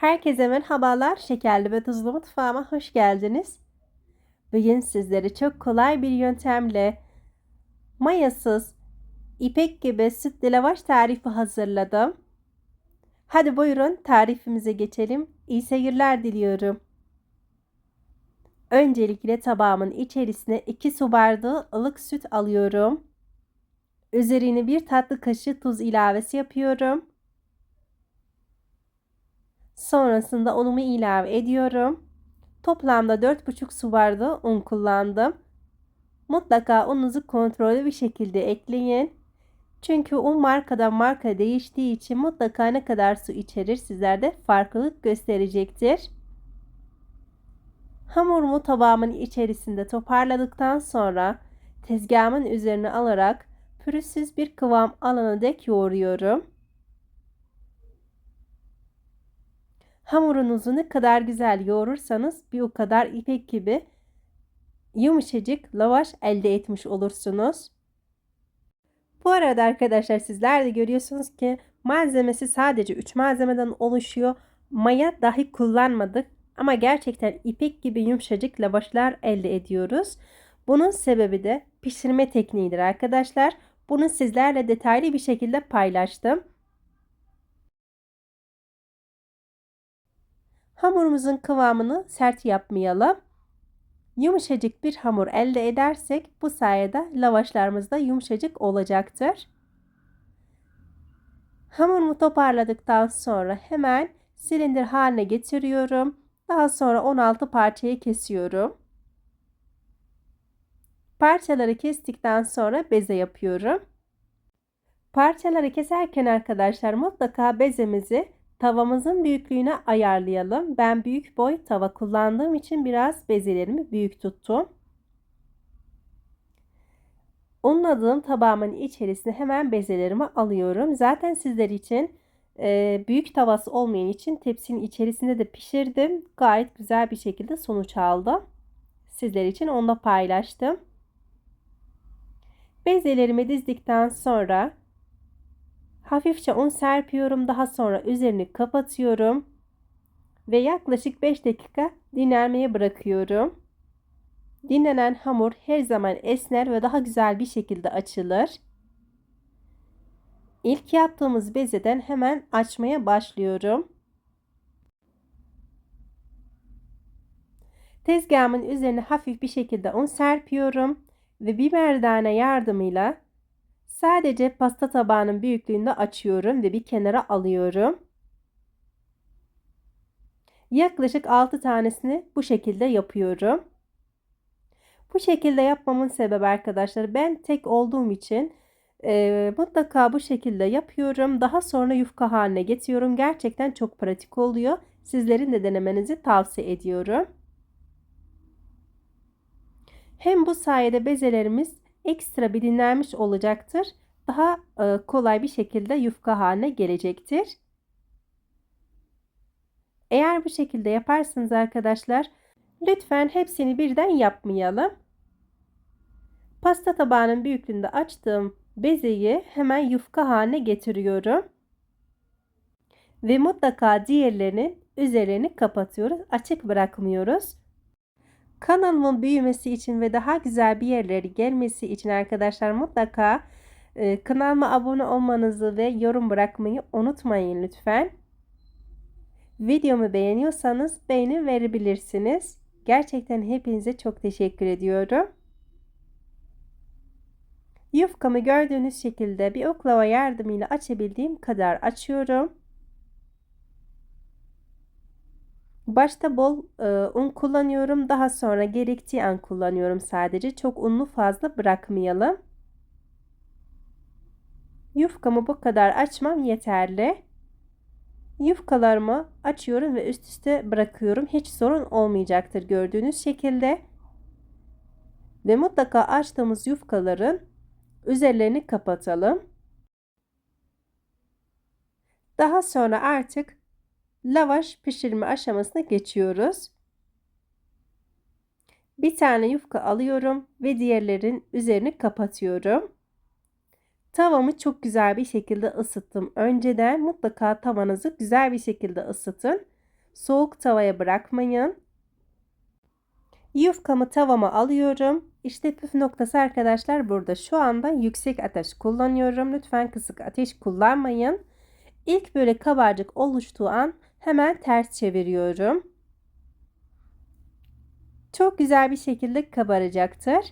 Herkese merhabalar. Şekerli ve tuzlu mutfağıma hoş geldiniz. Bugün sizlere çok kolay bir yöntemle mayasız, ipek gibi sütlü lavaş tarifi hazırladım. Hadi buyurun tarifimize geçelim. İyi seyirler diliyorum. Öncelikle tabağımın içerisine 2 su bardağı ılık süt alıyorum. Üzerine bir tatlı kaşığı tuz ilavesi yapıyorum. Sonrasında unumu ilave ediyorum. Toplamda 4,5 su bardağı un kullandım. Mutlaka ununuzu kontrollü bir şekilde ekleyin. Çünkü un markadan marka değiştiği için mutlaka ne kadar su içerir sizlerde farklılık gösterecektir. Hamurumu tabağımın içerisinde toparladıktan sonra tezgahımın üzerine alarak pürüzsüz bir kıvam alana dek yoğuruyorum. Hamurunuzu ne kadar güzel yoğurursanız bir o kadar ipek gibi yumuşacık lavaş elde etmiş olursunuz. Bu arada arkadaşlar sizler de görüyorsunuz ki malzemesi sadece 3 malzemeden oluşuyor. Maya dahi kullanmadık ama gerçekten ipek gibi yumuşacık lavaşlar elde ediyoruz. Bunun sebebi de pişirme tekniğidir arkadaşlar. Bunu sizlerle detaylı bir şekilde paylaştım. Hamurumuzun kıvamını sert yapmayalım. Yumuşacık bir hamur elde edersek bu sayede lavaşlarımız da yumuşacık olacaktır. Hamurumu toparladıktan sonra hemen silindir haline getiriyorum. Daha sonra 16 parçaya kesiyorum. Parçaları kestikten sonra beze yapıyorum. Parçaları keserken arkadaşlar mutlaka bezemizi Tavamızın büyüklüğüne ayarlayalım. Ben büyük boy tava kullandığım için biraz bezelerimi büyük tuttum. Unladığım tabağımın içerisine hemen bezelerimi alıyorum. Zaten sizler için e, büyük tavası olmayan için tepsinin içerisinde de pişirdim. Gayet güzel bir şekilde sonuç aldım. Sizler için onu da paylaştım. Bezelerimi dizdikten sonra Hafifçe un serpiyorum. Daha sonra üzerini kapatıyorum. Ve yaklaşık 5 dakika dinlenmeye bırakıyorum. Dinlenen hamur her zaman esner ve daha güzel bir şekilde açılır. İlk yaptığımız bezeden hemen açmaya başlıyorum. Tezgahımın üzerine hafif bir şekilde un serpiyorum ve bir merdane yardımıyla Sadece pasta tabağının büyüklüğünde açıyorum ve bir kenara alıyorum. Yaklaşık 6 tanesini bu şekilde yapıyorum. Bu şekilde yapmamın sebebi arkadaşlar ben tek olduğum için e, mutlaka bu şekilde yapıyorum. Daha sonra yufka haline getiriyorum. Gerçekten çok pratik oluyor. Sizlerin de denemenizi tavsiye ediyorum. Hem bu sayede bezelerimiz ekstra bir dinlenmiş olacaktır. Daha e, kolay bir şekilde yufka haline gelecektir. Eğer bu şekilde yaparsınız arkadaşlar lütfen hepsini birden yapmayalım. Pasta tabağının büyüklüğünde açtığım bezeyi hemen yufka haline getiriyorum. Ve mutlaka diğerlerinin üzerini kapatıyoruz. Açık bırakmıyoruz. Kanalımın büyümesi için ve daha güzel bir yerlere gelmesi için arkadaşlar mutlaka e, kanalıma abone olmanızı ve yorum bırakmayı unutmayın lütfen. Videomu beğeniyorsanız beğeni verebilirsiniz. Gerçekten hepinize çok teşekkür ediyorum. Yufkamı gördüğünüz şekilde bir oklava yardımıyla açabildiğim kadar açıyorum. Başta bol e, un kullanıyorum. Daha sonra gerektiği an kullanıyorum sadece. Çok unlu fazla bırakmayalım. Yufkamı bu kadar açmam yeterli. Yufkalarımı açıyorum ve üst üste bırakıyorum. Hiç sorun olmayacaktır gördüğünüz şekilde. Ve mutlaka açtığımız yufkaların üzerlerini kapatalım. Daha sonra artık lavaş pişirme aşamasına geçiyoruz. Bir tane yufka alıyorum ve diğerlerin üzerini kapatıyorum. Tavamı çok güzel bir şekilde ısıttım. Önceden mutlaka tavanızı güzel bir şekilde ısıtın. Soğuk tavaya bırakmayın. Yufkamı tavama alıyorum. İşte püf noktası arkadaşlar burada. Şu anda yüksek ateş kullanıyorum. Lütfen kısık ateş kullanmayın. İlk böyle kabarcık oluştuğu an hemen ters çeviriyorum. Çok güzel bir şekilde kabaracaktır.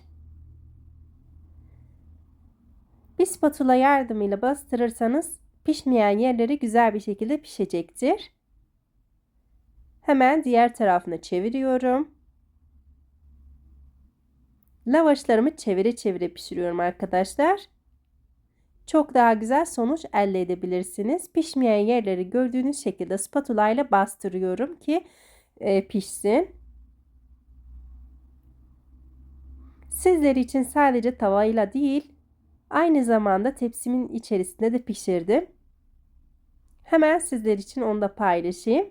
Bir spatula yardımıyla bastırırsanız pişmeyen yerleri güzel bir şekilde pişecektir. Hemen diğer tarafına çeviriyorum. Lavaşlarımı çevire çevire pişiriyorum arkadaşlar. Çok daha güzel sonuç elde edebilirsiniz. Pişmeyen yerleri gördüğünüz şekilde spatula ile bastırıyorum ki e, pişsin. Sizler için sadece tavayla değil, aynı zamanda tepsimin içerisinde de pişirdim. Hemen sizler için onu da paylaşayım.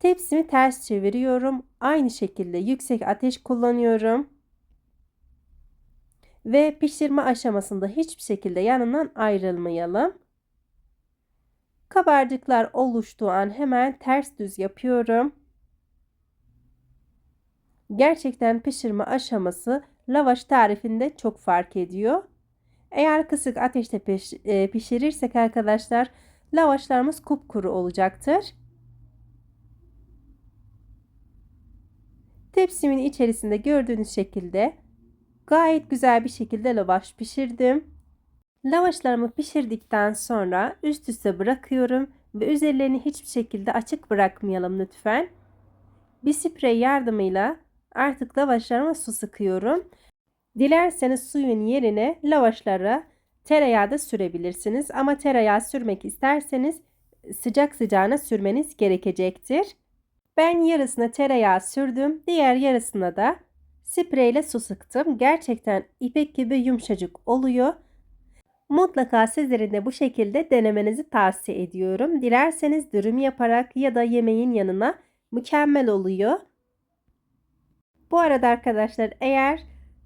Tepsimi ters çeviriyorum. Aynı şekilde yüksek ateş kullanıyorum. Ve pişirme aşamasında hiçbir şekilde yanından ayrılmayalım. Kabarcıklar oluştuğu an hemen ters düz yapıyorum. Gerçekten pişirme aşaması lavaş tarifinde çok fark ediyor. Eğer kısık ateşte e, pişirirsek arkadaşlar lavaşlarımız kupkuru olacaktır. Tepsimin içerisinde gördüğünüz şekilde gayet güzel bir şekilde lavaş pişirdim. Lavaşlarımı pişirdikten sonra üst üste bırakıyorum ve üzerlerini hiçbir şekilde açık bırakmayalım lütfen. Bir sprey yardımıyla artık lavaşlarıma su sıkıyorum. Dilerseniz suyun yerine lavaşlara tereyağı da sürebilirsiniz ama tereyağı sürmek isterseniz sıcak sıcağına sürmeniz gerekecektir. Ben yarısına tereyağı sürdüm. Diğer yarısına da spreyle su sıktım. Gerçekten ipek gibi yumuşacık oluyor. Mutlaka sizlerin de bu şekilde denemenizi tavsiye ediyorum. Dilerseniz dürüm yaparak ya da yemeğin yanına mükemmel oluyor. Bu arada arkadaşlar eğer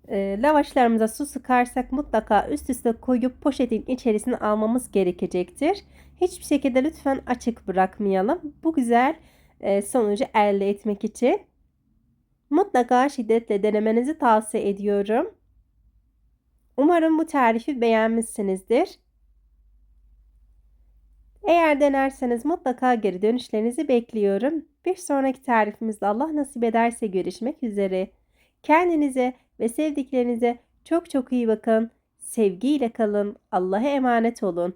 e, lavaşlarımıza su sıkarsak mutlaka üst üste koyup poşetin içerisine almamız gerekecektir. Hiçbir şekilde lütfen açık bırakmayalım. Bu güzel e, sonucu elde etmek için. Mutlaka şiddetle denemenizi tavsiye ediyorum. Umarım bu tarifi beğenmişsinizdir. Eğer denerseniz mutlaka geri dönüşlerinizi bekliyorum. Bir sonraki tarifimizde Allah nasip ederse görüşmek üzere. Kendinize ve sevdiklerinize çok çok iyi bakın. Sevgiyle kalın. Allah'a emanet olun.